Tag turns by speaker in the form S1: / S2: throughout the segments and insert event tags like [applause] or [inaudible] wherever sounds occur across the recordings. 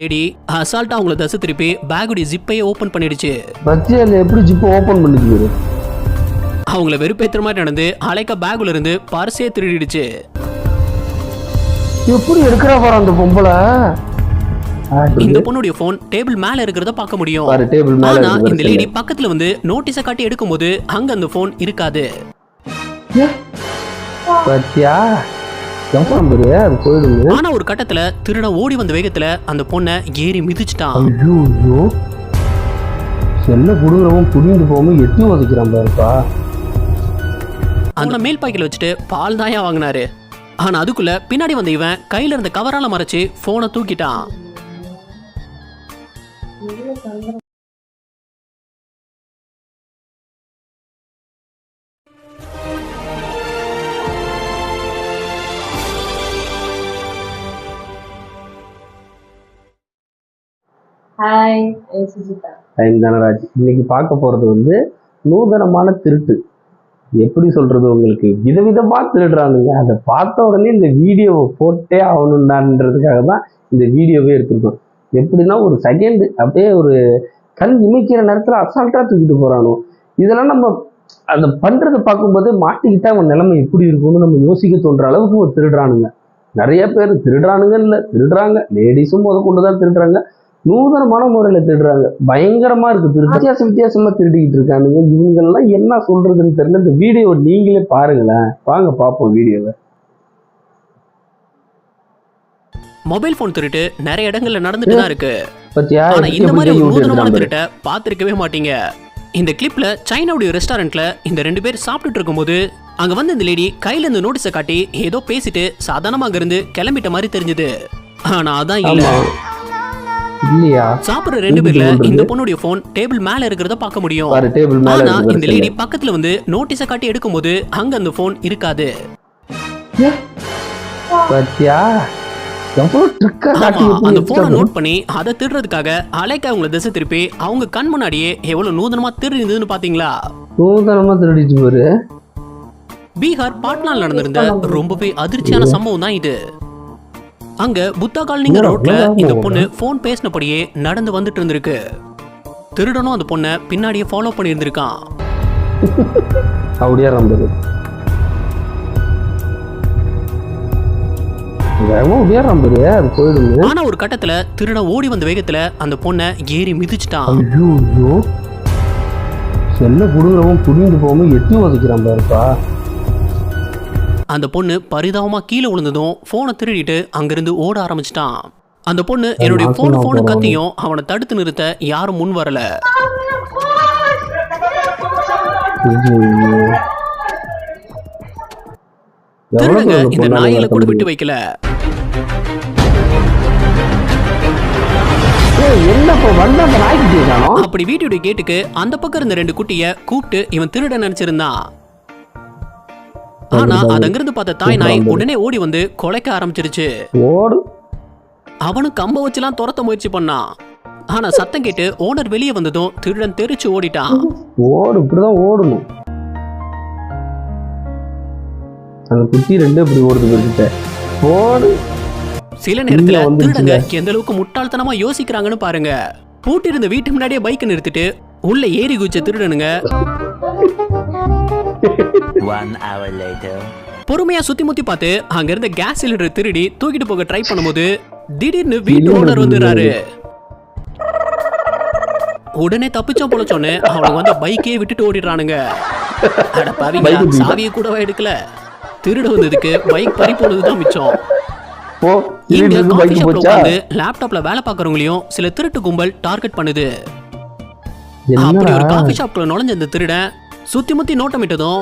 S1: Lady அசால்ட்டா அவங்கள தசை திருப்பி பேக்குடைய ஜிப்பையே ஓபன் பண்ணிடுச்சு.
S2: பத்தியால எப்படி ஜிப்பை ஓபன் பண்ணிக்குது
S1: அவங்கள வெறுப்பேத்துற மாதிரி நடந்து அலைக்க பேக்குல இருந்து பர்ஸே திருடிடுச்சு.
S2: எப்படி எடுக்கிறா பாரு அந்த பொம்பளை?
S1: இந்த பொண்ணுடைய போன் டேபிள் மேல இருக்கிறத பார்க்க முடியும். ஆனா இந்த லேடி பக்கத்துல வந்து நோட்டீஸ காட்டி எடுக்கும்போது அங்க அந்த போன் இருக்காது.
S2: பத்தியா? எவ்வளோ பெரிய அது போயிடுங்க
S1: ஆனா ஒரு கட்டத்துல திருட ஓடி வந்த வேகத்துல அந்த பொண்ணை ஏறி மிதிச்சிட்டான்
S2: ஐயோ. செல்ல குடுக்குறவன் புரிந்து போகாம எட்டி உதைக்கிறான் பாருப்பா.
S1: அந்த மேல் பாய்க்கில் வச்சுட்டு பால் தாயா வாங்கினாரு. ஆனா அதுக்குள்ள பின்னாடி வந்த இவன் கையில இருந்த கவரால மறைச்சு போனை தூக்கிட்டான்.
S3: Hi
S2: time Dhanaraj. இன்னைக்கு பார்க்க போறது வந்து நூதனமான திருட்டு. எப்படி சொல்றது உங்களுக்கு? விதவிதமா திருடுறானுங்க. அதை பார்த்த உடனே இந்த வீடியோவை போட்டே ஆகணும்டான்றதுக்காக தான் இந்த வீடியோவே எடுத்திருக்கோம். எப்படின்னா ஒரு செகண்ட் அப்படியே ஒரு கண் இமைக்கிற நேரத்துல அசால்ட்டா தூக்கிட்டு போறானோ இதெல்லாம் நம்ம அந்த பண்றதை பார்க்கும்போது மாட்டிக்கிட்டா அவன் நிலைமை எப்படி இருக்கும்னு நம்ம யோசிக்க தோன்ற அளவுக்கு ஒரு திருடுறானுங்க. நிறைய பேர் திருடுறானுங்க இல்லை திருடுறாங்க. லேடிஸும் முத கொண்டு தான் திருடுறாங்க. நூதனமான முறையில் திருடுறாங்க. பயங்கரமா இருக்கு. திரு வித்தியாச வித்தியாசமா திருடிக்கிட்டு இருக்கானுங்க இவங்கெல்லாம் என்ன சொல்றதுன்னு தெரியல. இந்த வீடியோ நீங்களே பாருங்களேன். வாங்க பார்ப்போம் வீடியோவை.
S1: மொபைல் போன் திருட்டு நிறைய இடங்கள்ல நடந்துட்டு தான் இருக்கு.
S2: பத்தியா?
S1: ஆனா இந்த மாதிரி ஒரு நூதனமான. திருட்ட பார்த்திருக்கவே மாட்டீங்க. இந்த கிளிப்ல சைனாவுடைய ரெஸ்டாரண்ட்ல இந்த ரெண்டு பேர் சாப்பிட்டுட்டு இருக்கும்போது அங்க வந்து இந்த லேடி கையில இந்த நோட்டீஸை காட்டி ஏதோ பேசிட்டு சாதாரணமா அங்க இருந்து கிளம்பிட்ட மாதிரி தெரிஞ்சது. ஆனா அதான் இல்ல.
S2: இல்லையா?
S1: சாப்பிடுற ரெண்டு பேர்ல? இந்த பொண்ணுடைய போன் டேபிள் மேல இருக்கிறத பார்க்க முடியும்.
S2: பாரு டேபிள் மேல
S1: ஆனா இந்த. லேடி பக்கத்துல வந்து நோட்டீஸை காட்டி எடுக்கும்போது அங்க அந்த போன் இருக்காது.
S2: பத்தியா?
S1: அந்த போனை. நோட் பண்ணி அதை திருடுறதுக்காக அலைக்க அவங்கள திசை திருப்பி அவங்க கண் முன்னாடியே எவ்வளவு நூதனமா திருடுதுன்னு பாத்தீங்களா?
S2: நூதனமா திருடிச்சு பாரு
S1: பீகார் பாட்னால நடந்திருந்த ரொம்பவே அதிர்ச்சியான சம்பவம் தான் இது. அங்க புத்தா காலனிங்கிற
S2: என்னடா,
S1: ரோட்ல இந்த? பொண்ணு போன் பேசினபடியே நடந்து வந்துட்டு இருந்திருக்கு. திருடனும் அந்த பொண்ணை பின்னாடியே ஃபாலோ பண்ணி இருந்திருக்கான்
S2: அப்படியே போயிடுங்க
S1: ஆனா ஒரு கட்டத்துல திருடன் ஓடி வந்த வேகத்துல அந்த பொண்ணை ஏறி மிதிச்சிட்டான்
S2: செல்ல குடுக்குறவன் புரிந்து போகாம எட்டி உதைக்கிறான் பாருப்பா.
S1: அந்த பொண்ணு பரிதாபமா கீழே விழுந்ததும் போனை திருடிட்டு அங்கிருந்து ஓட ஆரம்பிச்சிட்டான் அந்த பொண்ணு என்னுடைய
S2: மாசம்
S1: போன். கத்தியும் அவனை தடுத்து நிறுத்த யாரும் முன் வரல. திருடுங்க இந்த நாயில கூட விட்டு வைக்கல. அப்படி வீட்டுடைய கேட்டுக்கு அந்த பக்கம் இருந்த ரெண்டு குட்டிய கூப்பிட்டு இவன் திருட நினைச்சிருந்தான். ஆனா அது அங்கிருந்து பார்த்த தாய் நாய் உடனே ஓடி வந்து கொலைக்க ஆரம்பிச்சிருச்சு.
S2: ஓடு.
S1: அவனும் கம்ப வச்சுலாம் துரத்த முயற்சி பண்ணான் ஆனா சத்தம் கேட்டு ஓனர் வெளியே வந்ததும் திருடன் தெரிச்சு ஓடிட்டான்.
S2: ஓடு இப்படிதான் ஓடணும். அந்த குட்டி ரெண்டு இப்படி ஓடுது கிட்ட ஓடு.
S1: சில நேரத்துல. திருடங்க எந்த அளவுக்கு முட்டாள்தனமா யோசிக்கிறாங்கன்னு பாருங்க. பூட்டி இருந்த வீட்டு முன்னாடியே பைக் நிறுத்திட்டு உள்ள ஏறி குதிச்ச திருடனுங்க.
S4: One hour later.
S1: பொறுமையா சுத்தி முத்தி பார்த்து அங்க இருந்த கேஸ் சிலிண்டர் திருடி தூக்கிட்டு போக ட்ரை பண்ணும்போது திடீர்னு வீட்டு ஓனர் வந்துறாரு உடனே தப்பிச்சோம் பொழைச்சோன்னு அவனுக்கு வந்து பைக்கே விட்டுட்டு ஓடிடுறானுங்க. அட
S2: தூக்கிட்டா.
S1: சாவியை கூடவா எடுக்கல? திருட வந்ததுக்கு பைக் பறி போனதுதான் மிச்சம். இங்க காஃபி ஷாப்ல லேப்டாப்ல வேலை பார்க்கறவங்களையும் சில திருட்டு கும்பல் டார்கெட் பண்ணுது. அப்படி ஒரு காஃபி ஷாப்ல நுழைஞ்ச இந்த திருடன் சுத்தி முத்தி நோட்டமிட்டதும்?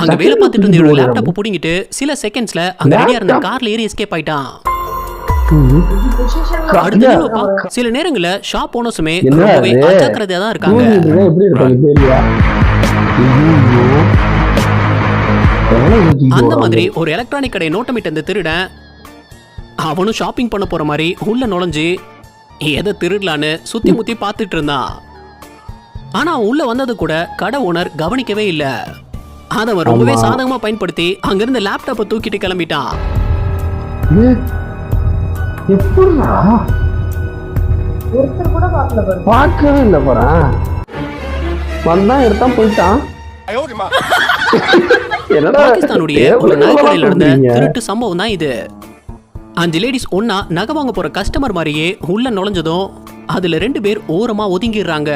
S1: அங்க வேலை பார்த்துட்டு இருந்த. லேப்டாப் புடிங்கிட்டு சில செகண்ட்ஸ்ல அங்க ரெடியா இருந்த கார்ல ஏறி எஸ்கேப் ஆயிட்டான். அடுத்த சில நேரங்கள்ல ஷாப் ஓனர்ஸுமே ரொம்பவே? அஜாக்கிரதையா தான் இருக்காங்க. அந்த மாதிரி ஒரு எலக்ட்ரானிக் கடை நோட்டமிட்ட இந்த திருடன் அவனும் ஷாப்பிங் பண்ண போற மாதிரி உள்ள நுழைஞ்சு எதை திருடலான்னு சுத்தி முத்தி பார்த்துட்டு இருந்தான். ஆனா அவன் உள்ள வந்தது கூட கடை ஓனர் கவனிக்கவே இல்ல. அதை அவன் ரொம்பவே. சாதகமா பயன்படுத்தி அங்கிருந்த லேப்டாப்பை தூக்கிட்டு கிளம்பிட்டான்.
S2: பார்க்கவே இல்லை போறான் வந்தான் எடுத்தான் போயிட்டான். [laughs] என்னடா?
S1: பாகிஸ்தானுடைய ஒரு நகைக்கடையில் நடந்த? திருட்டு சம்பவம் தான் இது. அஞ்சு லேடிஸ் ஒன்னா நகை வாங்க போற கஸ்டமர் மாதிரியே உள்ள நுழைஞ்சதும் அதுல ரெண்டு பேர் ஓரமா ஒதுங்கிடுறாங்க.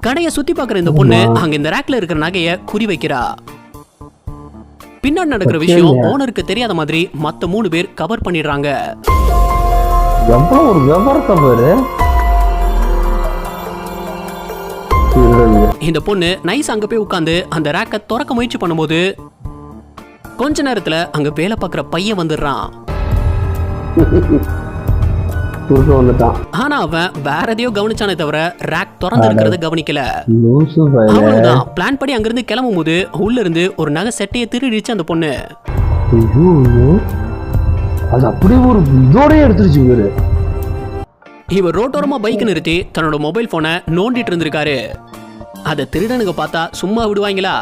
S1: கடையை சுத்தி பார்க்குற இந்த பொண்ணு அங்க இந்த ரேக்ல இருக்கிற நகைய குறி வைக்கிறா. பின்னாடி நடக்கிற விஷயம் ஓனருக்கு தெரியாத மாதிரி மத்த மூணு பேர் கவர் பண்ணிடுறாங்க.
S2: ஒரு விவரத்தை பாரு.
S1: இந்த பொண்ணு நைஸ் அங்க போய் உட்காந்து அந்த ரேக்கை திறக்க முயற்சி பண்ணும்போது கொஞ்ச நேரத்துல அங்க வேலை பார்க்குற பையன் வந்துடுறான். [laughs]
S2: குறுக்க வந்துட்டான்.
S1: ஆனா அவன் வேற எதையோ கவனிச்சானே தவிர ரேக் திறந்து இருக்கிறத கவனிக்கல. அவ்வளவுதான். பிளான் படி அங்கிருந்து கிளம்பும் போது உள்ள இருந்து ஒரு நகை செட்டையை திருடிச்சு அந்த பொண்ணு.
S2: அது அப்படியே ஒரு இதோடய எடுத்துருச்சு பேரு
S1: இவர் ரோட்டோரமா பைக் நிறுத்தி தன்னோட மொபைல் போனை நோண்டிட்டு இருந்திருக்காரு. அதை திருடனுங்க பார்த்தா சும்மா விடுவாங்களா?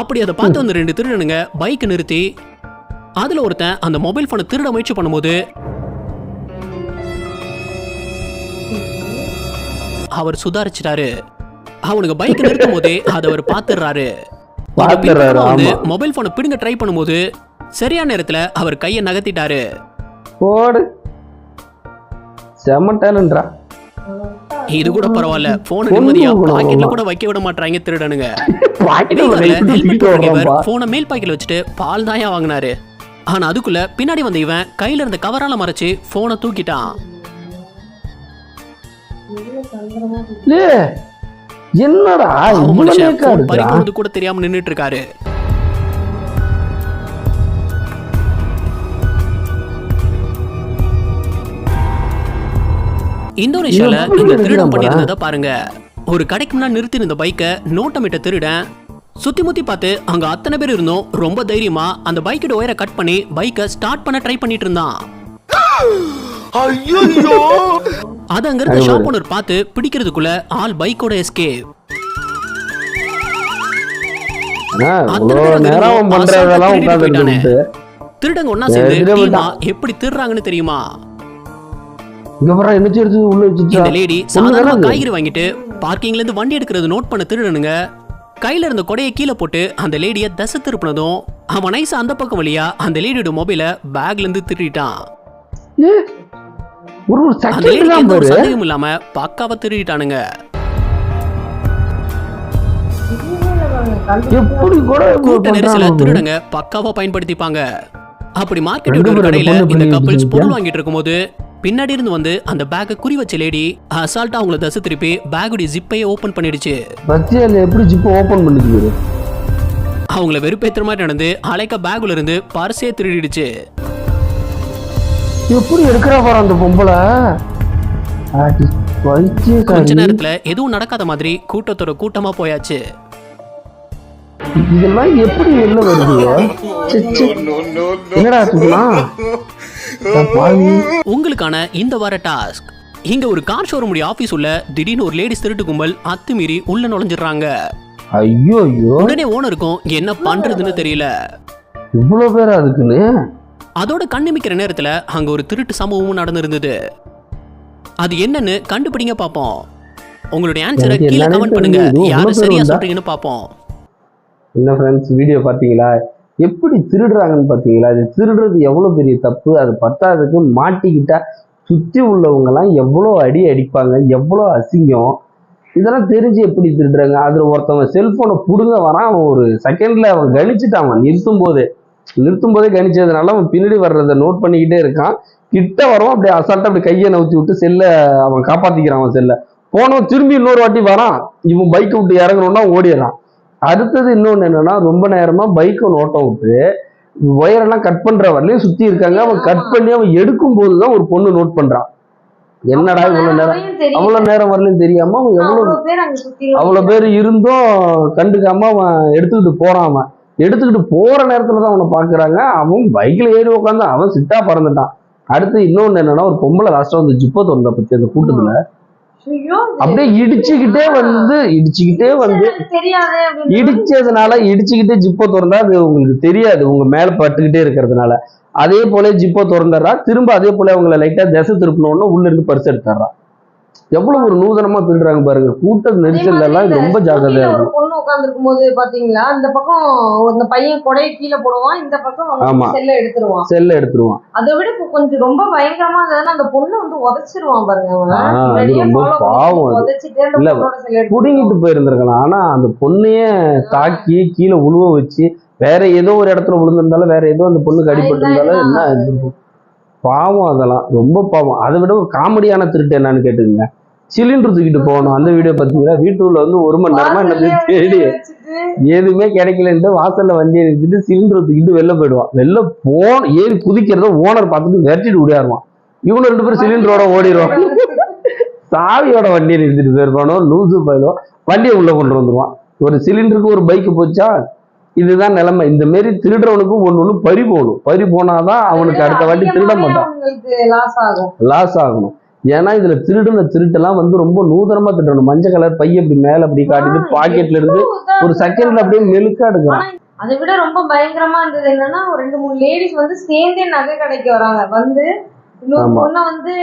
S1: அப்படி அதை பார்த்து அந்த ரெண்டு திருடனுங்க பைக் நிறுத்தி அதுல ஒருத்தன் அந்த மொபைல் போனை திருட முயற்சி பண்ணும்போது அவர் சுதாரிச்சிட்டாரு. அவனுக்கு பைக் நிறுத்தும் போதே அதை அவர் பாத்துறாரு வந்து. மொபைல் போனை பிடுங்க ட்ரை பண்ணும்போது சரியான நேரத்துல அவர் கையை நகர்த்திட்டாரு.
S2: போடு.
S1: இது கூட பரவாயில்ல. போன் நிம்மதியா பாக்கெட்ல. கூட வைக்க விட மாட்டாங்க திருடனுங்க. போனை மேல் பாக்கெட்ல வச்சுட்டு பால் தாயா வாங்கினாரு. ஆனா அதுக்குள்ள பின்னாடி வந்த இவன் கையில இருந்த கவரால மறைச்சு போனை தூக்கிட்டான்.
S2: என்னடா
S1: மனுஷன் கூட தெரியாம நின்னுட்டு இருக்காரு இந்தோனேஷியால இந்த
S2: பாரேன்.
S1: பண்ணியிருந்ததை பாருங்க. ஒரு கடைக்கு முன்னாடி நிறுத்தி இருந்த பைக்கை நோட்டமிட்ட திருடன் சுத்தி முத்தி பார்த்து அங்க அத்தனை பேர் இருந்தோம் ரொம்ப தைரியமா அந்த பைக்கோட ஒயரை கட் பண்ணி பைக்கை ஸ்டார்ட் பண்ண ட்ரை பண்ணிட்டு இருந்தான். அது அங்க இருந்த ஷாப் ஓனர் பார்த்து பிடிக்கிறதுக்குள்ள ஆள் பைக்கோட எஸ்கே. திருடங்க ஒன்னா சேர்ந்து. எப்படி திருடுறாங்கன்னு தெரியுமா?
S2: இங்க பாரு என்ன எடுத்து உள்ள வச்சுட்டா
S1: இந்த லேடி சாதாரண? காய்கறி வாங்கிட்டு பார்க்கிங்ல இருந்து வண்டி எடுக்கிறது நோட் பண்ண திருடனுங்க. கையில இருந்த கொடையை கீழே போட்டு அந்த லேடிய தசை திருப்பினதும் அவன் நைஸா அந்த பக்கம் வழியா அந்த லேடியோட மொபைல பேக்ல இருந்து திருடிட்டான்.
S2: ஒரு ஒரு செகண்ட் தான்
S1: ஒரு சந்தேகம் இல்லாம பக்காவா திருடிட்டானுங்க.
S2: எப்படி கூட
S1: கூட்ட நெரிசல? திருடங்க பக்காவா பயன்படுத்திப்பாங்க. அப்படி மார்க்கெட் ஒரு கடையில இந்த கப்பிள்ஸ்? பொருள் வாங்கிட்டு இருக்கும்போது பின்னாடி இருந்து வந்து அந்த பேக்கை குறி வச்ச லேடி அசால்ட்டா அவங்கள தசை திருப்பி பேக்குடைய ஜிப்பையே ஓபன் பண்ணிடுச்சு.
S2: பத்தியா இல்ல எப்படி ஜிப் ஓபன் பண்ணிச்சு பாரு
S1: அவங்கள வெறுப்பேத்துற மாதிரி நடந்து அலைக்க பேக்குல இருந்து பர்ஸே திருடிடுச்சு.
S2: எப்படி எடுக்கிறா பாரு அந்த பொம்பளை? அடி
S1: கொஞ்ச. நேரத்துல எதுவும் நடக்காத மாதிரி கூட்டத்தோட கூட்டமா போயாச்சு.
S2: இதெல்லாம் எப்படி வெளில வருது. என்னடா. [laughs]
S1: உங்களுக்கான இந்த வார டாஸ்க். இங்க ஒரு கார் ஷோரூமுடைய ஆபீஸ் உள்ள திடீர்னு ஒரு லேடிஸ் திருட்டு கும்பல் அத்துமீறி உள்ள நுழைஞ்சிடுறாங்க.
S2: ஐயோ ஐயோ.
S1: உடனே ஓனருக்கும் என்ன பண்றதுன்னு தெரியல.
S2: இவ்வளவு பேரா அதுக்குன்னு?
S1: அதோட கண்ணிமிக்கிற நேரத்துல அங்க ஒரு திருட்டு சம்பவமும் நடந்திருந்தது. அது என்னன்னு கண்டுபிடிங்க பாப்போம். உங்களுடைய ஆன்சரை கீழே கமெண்ட் பண்ணுங்க. யாரு சரியா? சொல்றீங்கன்னு பாப்போம்.
S2: என்ன ஃப்ரெண்ட்ஸ் வீடியோ பார்த்தீங்களா? எப்படி திருடுறாங்கன்னு பார்த்தீங்களா? இது திருடுறது எவ்வளோ பெரிய தப்பு? அது பத்தாததுக்கு மாட்டிக்கிட்டா சுற்றி உள்ளவங்கலாம் எவ்வளோ அடி அடிப்பாங்க? எவ்வளோ அசிங்கம்? இதெல்லாம் தெரிஞ்சு எப்படி திருடுறாங்க? அதில் ஒருத்தவன் செல்ஃபோனை பிடுங்க வரான். அவன் ஒரு செகண்டில் அவன் கணிச்சிட்டான். அவன் நிறுத்தும் போதே. நிறுத்தும் போதே கணிச்சதுனால அவன் பின்னாடி வர்றதை நோட் பண்ணிக்கிட்டே இருக்கான். கிட்ட வரவும் அப்படியே அசால்ட்டாக அப்படி கையை நவுத்தி விட்டு செல்லை அவன் காப்பாற்றிக்கிறான் அவன் செல்லை. போனவன் திரும்பி இன்னொரு வாட்டி வரான். இவன் பைக்கை விட்டு இறங்கணும்னா ஓடிடுறான். அடுத்தது இன்னொன்று என்னன்னா ரொம்ப நேரமா பைக்கை நோட்டம் விட்டு ஒயரெல்லாம் கட் பண்ற வரலையும் சுத்தி இருக்காங்க. அவன் கட் பண்ணி அவன் எடுக்கும் போதுதான் ஒரு பொண்ணு நோட் பண்றான். என்னடா இவ்வளவு நேரம்.
S3: அவ்வளவு
S2: நேரம் வரலையும் தெரியாம அவன் எவ்வளவு
S3: அவ்வளவு பேர்
S2: இருந்தும் கண்டுக்காம அவன் எடுத்துக்கிட்டு போறான் அவன். எடுத்துக்கிட்டு போற நேரத்துல தான் அவனை பாக்குறாங்க. அவன் பைக்ல ஏறி உட்காந்து அவன் சிட்டா பறந்துட்டான். அடுத்து இன்னொன்னு என்னன்னா ஒரு பொம்பளை லாஸ்டா வந்து ஜிப்ப திறந்த பத்தி அந்த கூட்டத்துல. அப்படியே இடிச்சுக்கிட்டே வந்து இடிச்சுக்கிட்டே வந்து இடிச்சதுனால இடிச்சுக்கிட்டே ஜிப்போ திறந்தா அது உங்களுக்கு தெரியாது. உங்க மேல பட்டுக்கிட்டே இருக்கிறதுனால. அதே போல ஜிப்போ திறந்துடுறா. திரும்ப அதே போல அவங்கள லைட்டா திசை திருப்பினோடனே உள்ள இருந்து பரிசு எடுத்துடுறா. எவ்வளவு ஒரு நூதனமா திருடுறாங்க பாருங்க. கூட்ட நெரிசல்ல எல்லாம் ரொம்ப ஜாக்கிரதையா இருக்கும்.
S3: பொண்ணு உட்கார்ந்துருக்கும் போது பாத்தீங்களா? இந்த பக்கம் இந்த பையன் கொடையை கீழே போடுவான் இந்த பக்கம். செல்ல எடுத்துருவான்.
S2: செல்ல எடுத்துருவான்.
S3: அதை விட இப்ப கொஞ்சம் ரொம்ப பயங்கரமா இருந்ததுன்னா அந்த பொண்ணு வந்து உதைச்சிருவான் பாருங்க
S2: ரொம்ப பாவம் இல்ல, புடுங்கிட்டு போயிருந்திருக்கலாம். ஆனா அந்த பொண்ணையே தாக்கி கீழே உழுவ வச்சு வேற ஏதோ ஒரு இடத்துல விழுந்திருந்தாலும் வேற ஏதோ அந்த பொண்ணுக்கு அடிபட்டிருந்தாலும் என்ன இருந்திருக்கும் பாவம் அதெல்லாம். ரொம்ப பாவம். அதை விட ஒரு காமெடியான திருட்டு என்னன்னு கேட்டுங்க சிலிண்டர் தூக்கிட்டு போகணும். அந்த வீடியோ பார்த்தீங்களா வீட்டுக்குள்ள வந்து ஒரு மணி நேரமா என்னது தேடி எதுவுமே கிடைக்கலன்ட்டு வாசல்ல வண்டியை நிறுத்திட்டு சிலிண்டர் தூக்கிட்டு வெளில போயிடுவான். வெளில போன ஏறி குதிக்கிறத ஓனர் பார்த்துட்டு விரட்டிட்டு ஓடியாருவான். இவனு ரெண்டு பேரும் சிலிண்டரோட ஓடிடுவான். சாவியோட வண்டியை நிறுத்திட்டு போயிருப்பானோ லூசு போயிடும் வண்டியை உள்ள கொண்டு வந்துருவான். ஒரு சிலிண்டருக்கு ஒரு பைக் போச்சா? இதுதான் நிலைமை. இந்த மாரி திருடுறவனுக்கு ஒண்ணு ஒண்ணு பறி போகணும். பறி போனாதான் அவனுக்கு அடுத்த வாட்டி திருட மாட்டான்.
S3: அவங்களுக்கு லாஸ் ஆகும்.
S2: லாஸ் ஆகணும். ஏன்னா இதுல திருடுன திருட்டெல்லாம் வந்து ரொம்ப நூதனமா திருடணும் மஞ்சள் கலர் பைய அப்படி மேல அப்படி காட்டிட்டு பாக்கெட்ல இருந்து ஒரு செகண்ட்ல அப்படியே மெழுக்கா எடுக்கிறான்
S3: அதை விட ரொம்ப பயங்கரமா இருந்தது என்னன்னா ஒரு ரெண்டு மூணு லேடிஸ் வந்து சேர்ந்தே நகை கடைக்கு வராங்க. வந்து. பொண்ண வந்து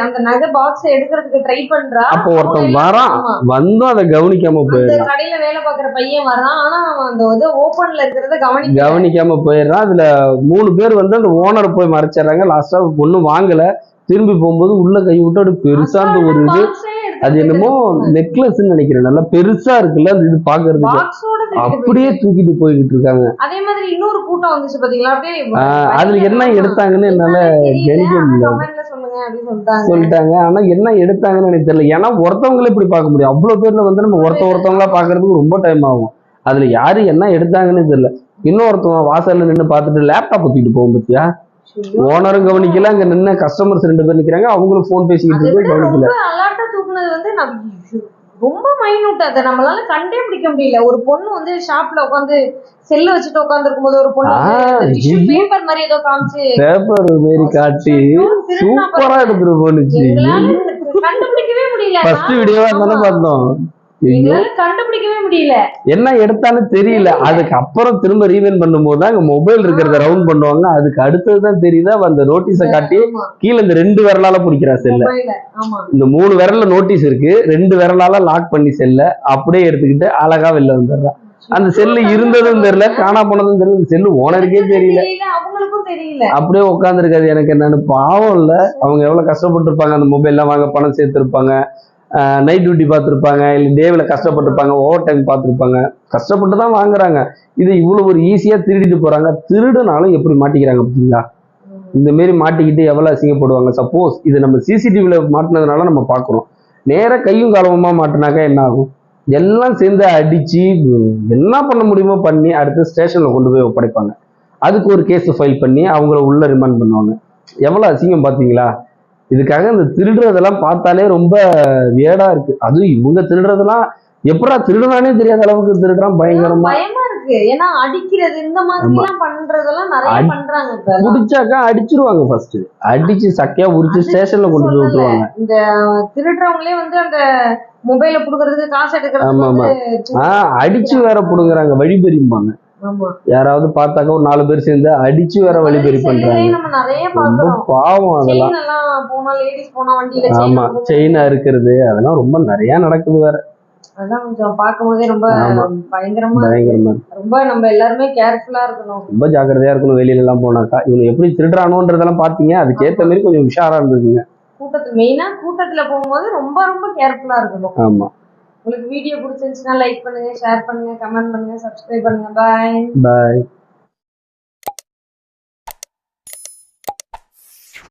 S3: அந்த நகை பாக்ஸ் எடுக்கிறதுக்கு ட்ரை பண்றா.
S2: அப்போ ஒருத்தன் வரான். வந்தும் அதை கவனிக்காம போயிடுறான்.
S3: கடையில வேலை பாக்குற பையன் வரான். ஆனா அந்த இது ஓபன்ல இருக்கிறத கவனிக்க
S2: கவனிக்காம போயிடுறான். அதுல மூணு பேர் வந்து அந்த ஓனரை போய் மறைச்சிடுறாங்க. லாஸ்டா ஒண்ணு வாங்கல. திரும்பி போகும்போது உள்ள கை விட்டு அப்படி பெருசா அந்த ஒரு இது அது என்னமோ நெக்லஸ்ன்னு நினைக்கிறேன். நல்லா பெருசா இருக்குல்ல அந்த இது பாக்குறதுக்கு அப்படியே தூக்கிட்டு போய்கிட்டு இருக்காங்க.
S3: அதே மாதிரி இன்னொரு கூட்டம் வந்துச்சு பாத்தீங்களா?
S2: அதுல என்ன எடுத்தாங்கன்னு என்னால கணிக்க முடியல.
S3: சொல்லிட்டாங்க.
S2: ஆனா என்ன எடுத்தாங்கன்னு எனக்கு தெரியல. ஏன்னா ஒருத்தவங்கள இப்படி பார்க்க முடியும். அவ்வளவு பேர்ல வந்து நம்ம ஒருத்த ஒருத்தவங்களா பாக்குறதுக்கு ரொம்ப டைம் ஆகும். அதுல யாரு என்ன எடுத்தாங்கன்னு தெரியல. இன்னொருத்தவன் வாசல்ல நின்னு பார்த்துட்டு லேப்டாப் தூக்கிட்டு போகும் பத்தியா? ஓனரும் கவனிக்கல அங்க நின்ன கஸ்டமர்ஸ் ரெண்டு பேர் நிக்கிறாங்க அவங்களும் போன் பேசிக்கிட்டு இருக்கு கவனிக்கல.
S3: ரொம்ப அலர்ட்டா தூக்குனது வந்து ரொம்ப மைனூட் அதை. நம்மளால கண்டே பிடிக்க முடியல. ஒரு பொண்ணு வந்து ஷாப்ல உட்காந்து செல்ல வச்சுட்டு உட்கார்ந்து போது ஒரு பொண்ணு. பேப்பர் மாதிரி ஏதோ காமிச்சு
S2: பேப்பர் மாரி காட்டி சூப்பரா எடுத்துட்டு போனுச்சு
S3: கண்டுபிடிக்கவே முடியல.
S2: ஃபர்ஸ்ட் வீடியோவா தானே. பார்த்தோம்.
S3: கண்டுபிடிக்கவே முடியல.
S2: என்ன எடுத்தான்னு தெரியல. அதுக்கு அப்புறம் திரும்ப ரீவைன் பண்ணும்போது தான் மொபைல் இருக்கிறத ரவுண்ட் பண்ணுவாங்க. அதுக்கு அடுத்தது தான் தெரியுது? அந்த நோட்டீஸை காட்டி கீழே இந்த ரெண்டு விரலால பிடிக்கிறா செல்ல. இந்த மூணு விரல்ல நோட்டீஸ் இருக்கு. ரெண்டு விரலால லாக் பண்ணி செல்ல. அப்படியே எடுத்துக்கிட்டு அழகா வெளில வந்துடுறா. அந்த செல்லு இருந்ததும் தெரியல காணா போனதும் தெரியல. இந்த செல்லு ஓனருக்கே தெரியல. அப்படியே உட்காந்துருக்காது எனக்கு என்னன்னு பாவம் இல்ல. அவங்க எவ்வளவு கஷ்டப்பட்டிருப்பாங்க. அந்த மொபைல்லாம் வாங்க பணம் சேர்த்திருப்பாங்க. நைட் டியூட்டி பார்த்துருப்பாங்க இல்லை டேவில் கஷ்டப்பட்டிருப்பாங்க ஓவர் டைம் பார்த்துருப்பாங்க. கஷ்டப்பட்டு தான் வாங்குறாங்க. இது இவ்வளோ ஒரு ஈஸியாக திருடிட்டு போகிறாங்க திருடுனாலும் எப்படி மாட்டிக்கிறாங்க பார்த்தீங்களா? இந்த மாரி மாட்டிக்கிட்டு எவ்வளோ அசிங்கப்படுவாங்க? சப்போஸ் இது நம்ம சிசிடிவியில் மாட்டினதுனால நம்ம பார்க்குறோம். நேராக கையும் காலமாக மாட்டினாக்கா என்ன ஆகும்? எல்லாம் சேர்ந்து அடிச்சு என்ன பண்ண முடியுமோ பண்ணி அடுத்து ஸ்டேஷனில் கொண்டு போய் ஒப்படைப்பாங்க. அதுக்கு ஒரு கேஸ் ஃபைல் பண்ணி அவங்கள உள்ளே ரிமாண்ட் பண்ணுவாங்க. எவ்வளோ அசிங்கம் பார்த்தீங்களா? இதுக்காக இந்த திருடுறதெல்லாம் பார்த்தாலே ரொம்ப வேடா இருக்கு. அதுவும் இவங்க திருடுறதெல்லாம் எப்படா திருடுனானே தெரியாத அளவுக்கு திருடுறான் பயங்கரமா.
S3: ஏன்னா அடிக்கிறது இந்த மாதிரி பண்றதெல்லாம் நிறைய பண்றாங்க
S2: அடிச்சிருவாங்க ஃபர்ஸ்ட் அடிச்சு சக்கையா உரிச்சு ஸ்டேஷன்ல கொண்டு போய். விட்டுருவாங்க.
S3: இந்த திருடுறவங்களே வந்து அந்த மொபைல புடுங்கிறதுக்கு காசு
S2: ஆமா,
S3: எடுக்கிறதுக்கு
S2: ஆமா.
S3: வந்து
S2: ஆஹ் அடிச்சு வேற புடுங்குறாங்க. வழிபெரியும்பாங்க
S3: ஆமா
S2: யாராவது பார்த்தாக்கா ஒரு நாலு பேர் சேர்ந்து அடிச்சு வேற வழிபெரி
S3: செல்லுலயே
S2: பண்றாங்க பாவம் அதெல்லாம். ஆமா
S3: செயின்
S2: அறுக்கிறது அதெல்லாம் ரொம்ப நிறைய நடக்குது வேற.
S3: அதான் கொஞ்சம் ரொம்ப. பயங்கரமா.
S2: பயங்கரமா.
S3: ரொம்ப நம்ம எல்லாருமே கேர்ஃபுல்லா இருக்கணும்.
S2: ரொம்ப ஜாக்கிரதையா இருக்கணும் வெளியில எல்லாம் போனாக்கா. இவங்க எப்படி திருடுறானோன்றதெல்லாம் பாத்தீங்க அதுக்கேத்த மாதிரி கொஞ்சம் உஷாரா இருந்ததுங்க
S3: கூட்டத்துல மெயினா கூட்டத்துல போகும்போது ரொம்ப ரொம்ப கேர்ஃபுல்லா இருக்கணும்.
S2: ஆமா.
S3: உங்களுக்கு வீடியோ பிடிச்சிருந்துச்சுன்னா லைக் பண்ணுங்க ஷேர் பண்ணுங்க கமெண்ட் பண்ணுங்க சப்ஸ்கிரைப் பண்ணுங்க. பாய்
S2: பாய்